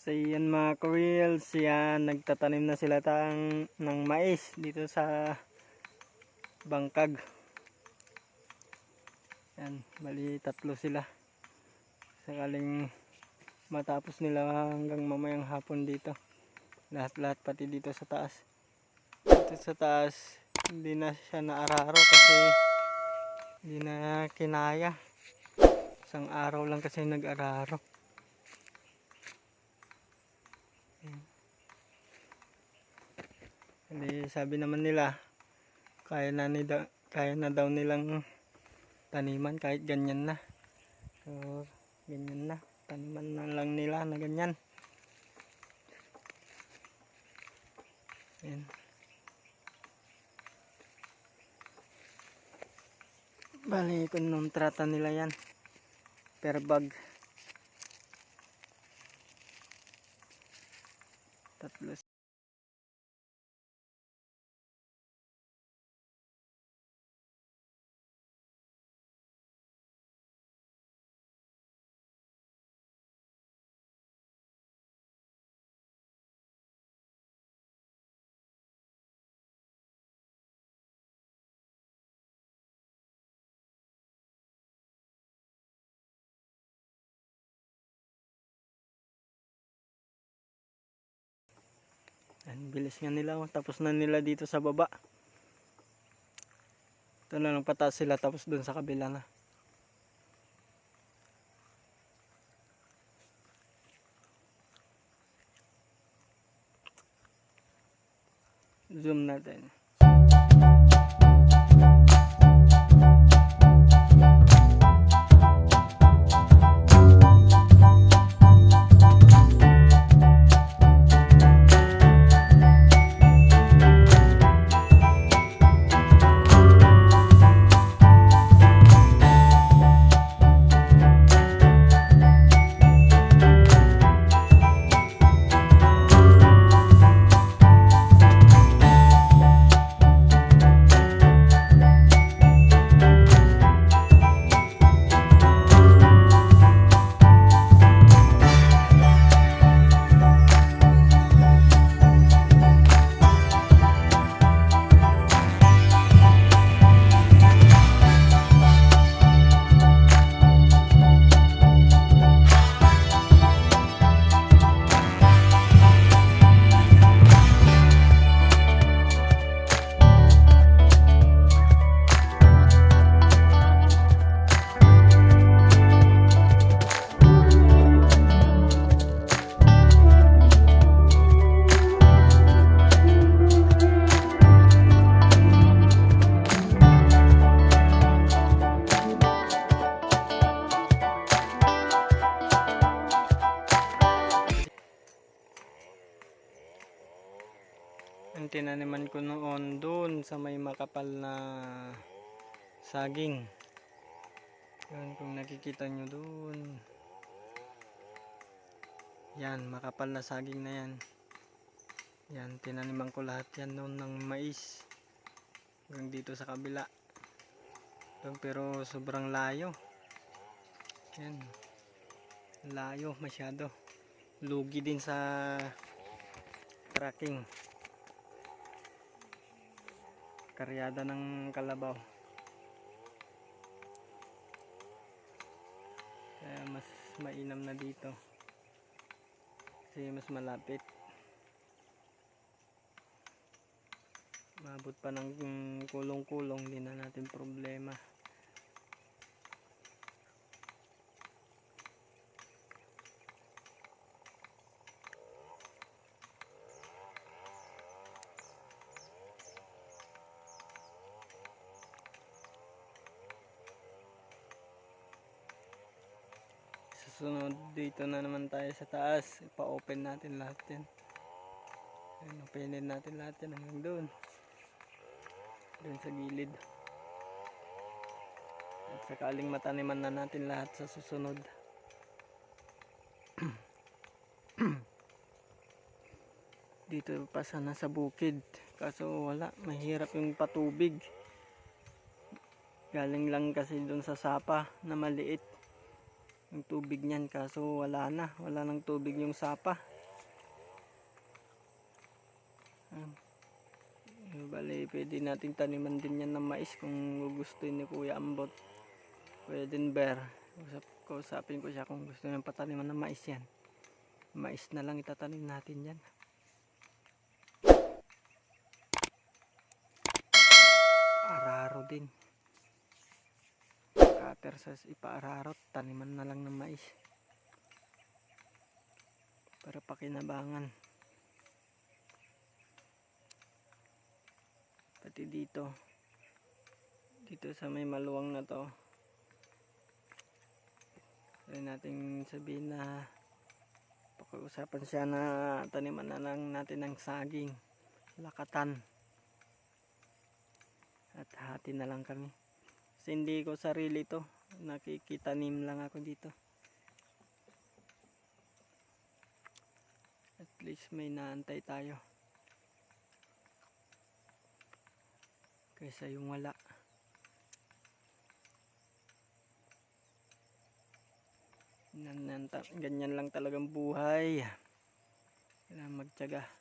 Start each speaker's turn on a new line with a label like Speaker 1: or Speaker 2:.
Speaker 1: So yan mga Koreals, yan nagtatanim na sila tang ng mais dito sa bangkag. Yan, bali tatlo sila. Sakaling matapos nila hanggang mamayang hapon dito. Lahat-lahat pati dito sa taas. Dito sa taas, hindi na siya naararo kasi hindi na kinaya. Isang araw lang kasi nag-araro. Hindi, sabi naman nila, kaya na, nila, kaya na daw nilang taniman kahit ganyan na. So, ganyan na. Taniman na lang nila na ganyan. Ayan. Bali, kontrata nila yan. Per bag. Tatlo. Ang bilis nga nila. oh. Tapos na nila dito sa baba. Ito na lang pataas sila tapos doon sa kabila na. Zoom natin. Tinaniman ko noon doon sa may makapal na saging. Yan kung nakikita nyo doon. Yan, makapal na saging na yan. Yan, tinaniman ko lahat yan noon ng mais. Hanggang dito sa kabila. Doon, pero sobrang layo. Yan. Layo masyado. Lugi din sa tracking. Karyada ng kalabaw. Kaya mas mainam na dito. Kasi mas malapit. Maabot pa ng kulong-kulong hindi na natin problema susunod dito na naman tayo sa taas. Ipa-open natin lahat yan. Ayan, openin natin lahat yan hanggang doon. Doon sa gilid. At sakaling mataniman na natin lahat sa susunod. Dito pa sana sa bukid. Kaso wala mahirap yung patubig. Galing lang kasi doon sa sapa na maliit ng tubig niyan kaso wala na. Wala nang tubig yung sapa. Eh, bali pwede nating taniman din yan ng mais kung gugustuhin ni Kuya Ambot. Kuya Denver Usap, kausapin ko siya kung gusto niyang pataniman ng mais yan. Mais na lang itatanim natin yan. Araro din cutter sa ipaararot taniman na lang ng mais. Para pakinabangan. Pati dito. Dito sa may maluwang na to. Pwede nating sabihin na pakiusapan siya na taniman na lang natin ng saging lakatan. At hati na lang kami kasi hindi ko sarili to. Nakikitanim lang ako dito. At least may naantay tayo. Kaysa yung wala. Ganyan, lang talagang buhay. Kailangan magtyaga